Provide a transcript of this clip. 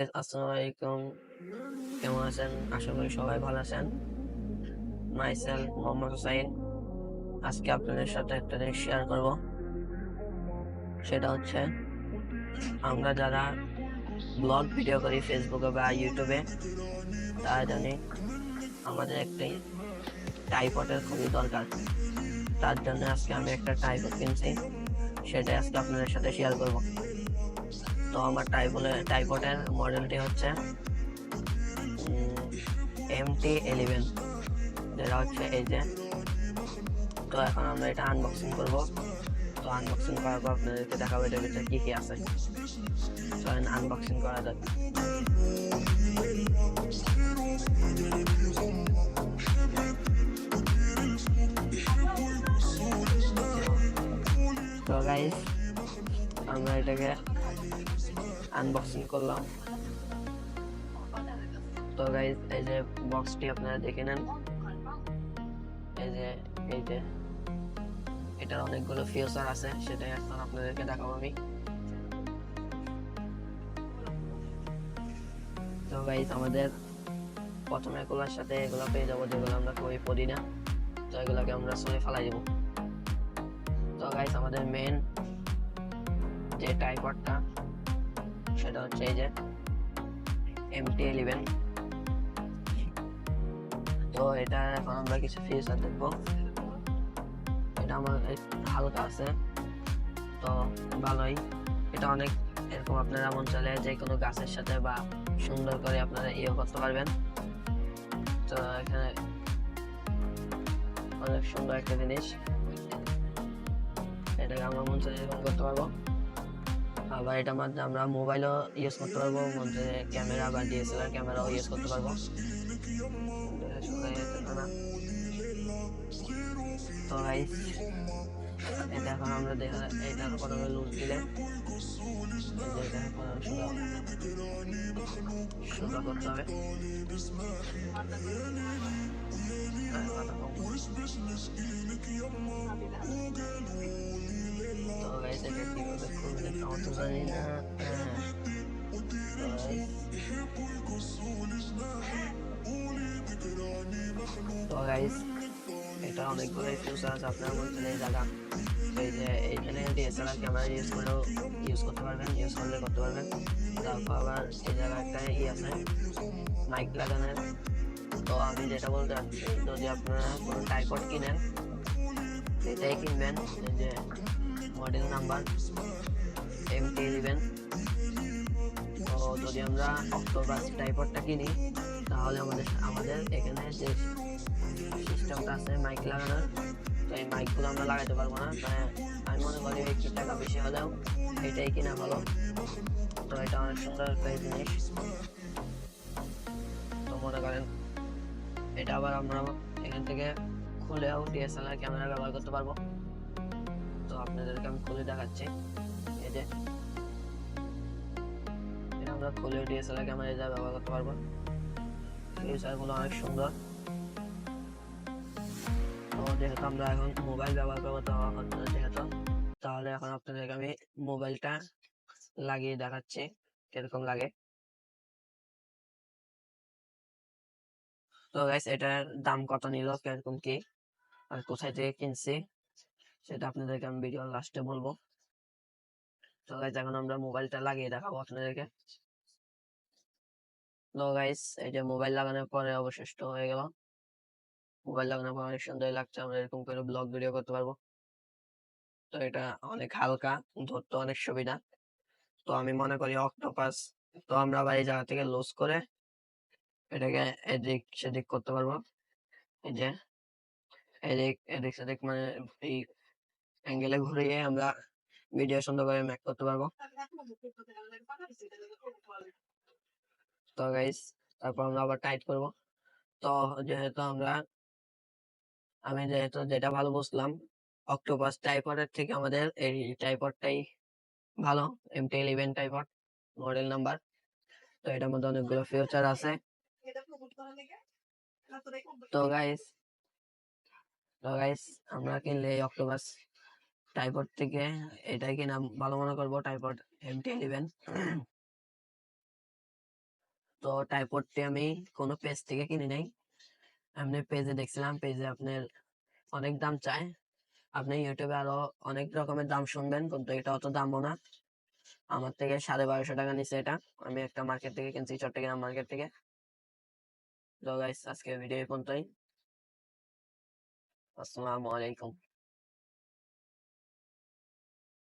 আসসালামু কেমন আছেন? আশা করি সবাই ভালো আছেন। মাইসেল মোহাম্মদ হুসাইন। আজকে আপনাদের সাথে একটা জিনিস শেয়ার করব। সেটা হচ্ছে, আমরা যারা ব্লগ ভিডিও করি ফেসবুকে বা ইউটিউবে তারা জানি আমাদের একটি টাইপটের খুবই দরকার। তার জন্য আজকে আমি একটা টাইপট কিনছি। সেটা আজকে আপনাদের সাথে শেয়ার করব। তো আমার টাইপলে টাইপটের মডেলটি হচ্ছে এম টি এলিভেন যেটা হচ্ছে এই যে, তো এখন আমরা এটা আনবক্সিং করব। তো আনবক্সিং করার পর আপনাদেরকে দেখাবো এটার ভিতরে কী কী আছে। চলেন আনবক্সিং করা যাক। আমরা এটাকে আনবক্সিং করলাম। তো গাইস এই যে বক্সটি আপনারা দেখে নেন। এই যে এই যে এটার অনেকগুলো ফিচার আছে, সেটাই এখন আপনাদেরকে দেখাবো আমি। তো গাইস আমাদের প্রথমে এগুলোর সাথে এগুলো পেয়ে যাব, যেগুলো আমরা কই পড়ি না। তো এগুলোকে আমরা সরে ফেলাই দেবো। তো গাইস আমাদের মেন যে টাইপডটা সেটা হচ্ছে এই যে এমটি ইলেভেন তো এটা এখন আমরা কিছু ফিচার দেখব। এটা আমার হালকা আছে, তো ভালোই। এটা অনেক এরকম আপনারা মন চলে যে কোনো গাছের সাথে বা সুন্দর করে আপনারা ইয়ে করতে পারবেন। তো এখানে অনেক সুন্দর একটা জিনিস। এটাকে আমরা মন চলে এরকম করতে পারব। আবার এটা মাধ্যমে আমরা মোবাইলও ইউজ করতে পারব, মধ্যে ক্যামেরা বা ডিএসএলআর ক্যামেরাও ইউজ করতে পারব। তো গাইস এটা এখন আমরা দেখা এটা প্রথমে লুজ দিলে সোজা করতে হবে। কথা খুলবে জানি না হ্যাঁ। তো গাইস এটা অনেকগুলো ফিচার আছে আপনার বলছেন এই জায়গা এই যে এইখানে ডিএসএলআর ক্যামেরা ইউজ করেও ইউজ করতে পারবেন ইউজ করলে করতে পারবেন তারপর আবার এই জায়গায় একটা ই আছে মাইক লাগানোর তো আমি যেটা বলতে চাচ্ছি যদি আপনারা কোনো টাইপড কিনেন এটাই কিনবেন এই যে model number M T eleven তো যদি আমরা অক্টোপাস টাইপডটা কিনি, তাহলে আমাদের আমাদের এখানে যে সিস্টেমটা আছে মাইক লাগানোর, তো এই মাইকগুলো আমরা লাগাতে পারব না। তাই আমি মনে করি একটু টাকা বেশি হলেও এটাই কিনা ভালো। তো এটা অনেক সুন্দর একটা জিনিস। তো মনে করেন, এটা আবার আমরা এখান থেকে খুলেও ডিএসএলআর ক্যামেরা ব্যবহার করতে পারব। তো আপনাদেরকে আমি খুলে দেখাচ্ছি। এই যে এটা আমরা খুলে ডিএসএলআর ক্যামেরা যা ব্যবহার করতে পারব। অনেক সুন্দর। যেহেতু আমরা এখন মোবাইল ব্যবহার করব, তো যেহেতু, তাহলে এখন আপনাদেরকে আমি মোবাইলটা লাগিয়ে দেখাচ্ছি, কীরকম লাগে। তো গাইস এটার দাম কত নিল, কীরকম কি, আর কোথায় থেকে কিনছি, সেটা আপনাদেরকে আমি ভিডিও লাস্টে বলব। তো গাইস এখন আমরা মোবাইলটা লাগিয়ে দেখাবো আপনাদেরকে। তো গাইস এই যে মোবাইল লাগানোর পরে অবশিষ্ট হয়ে গেল। মোবাইল লাগানোর পর সুন্দর লাগছে, আমরা এরকম করে ব্লগ ভিডিও করতে পারব। তো এটা অনেক হালকা, ধরতে অনেক সুবিধা। তো আমি মনে করি অক্টোপাস তো আমরা আবার এই জায়গা থেকে লুজ করে এটাকে এদিক সেদিক করতে পারব। এই যে এদিক এদিক সেদিক মানে এই অ্যাঙ্গেলে ঘুরিয়ে আমরা ভিডিও সুন্দর করে মেক করতে পারব। তো গাইস তারপর আমরা আবার টাইট করব। তো যেহেতু আমরা, আমি যেহেতু যেটা ভালো বুঝলাম অক্টোপাস টাইপডের থেকে আমাদের এই টাইপডটাই ভালো MT eleven typed model number তো এটার মধ্যে অনেকগুলো ফিচার আছে। তো গাইস তো গাইস আমরা কিনলে অক্টোপাস টাইপড থেকে এটাই কিনা ভালো মনে করব টাইপড এমটি ইলেভেন তো ট্রাইপডটি আমি কোনো পেজ থেকে কিনে নাই। এমনি পেজে দেখছিলাম পেজে আপনার অনেক দাম চায়। আপনি ইউটিউবে আরও অনেক রকমের দাম শুনবেন, কিন্তু এটা অত দামও না। আমার থেকে সাড়ে বারোশো টাকা নিচ্ছে এটা। আমি একটা মার্কেট থেকে কিনছি, চট্টগ্রাম মার্কেট থেকে। তো আজকে ভিডিও পর্যন্তই। আসসালামু আলাইকুম।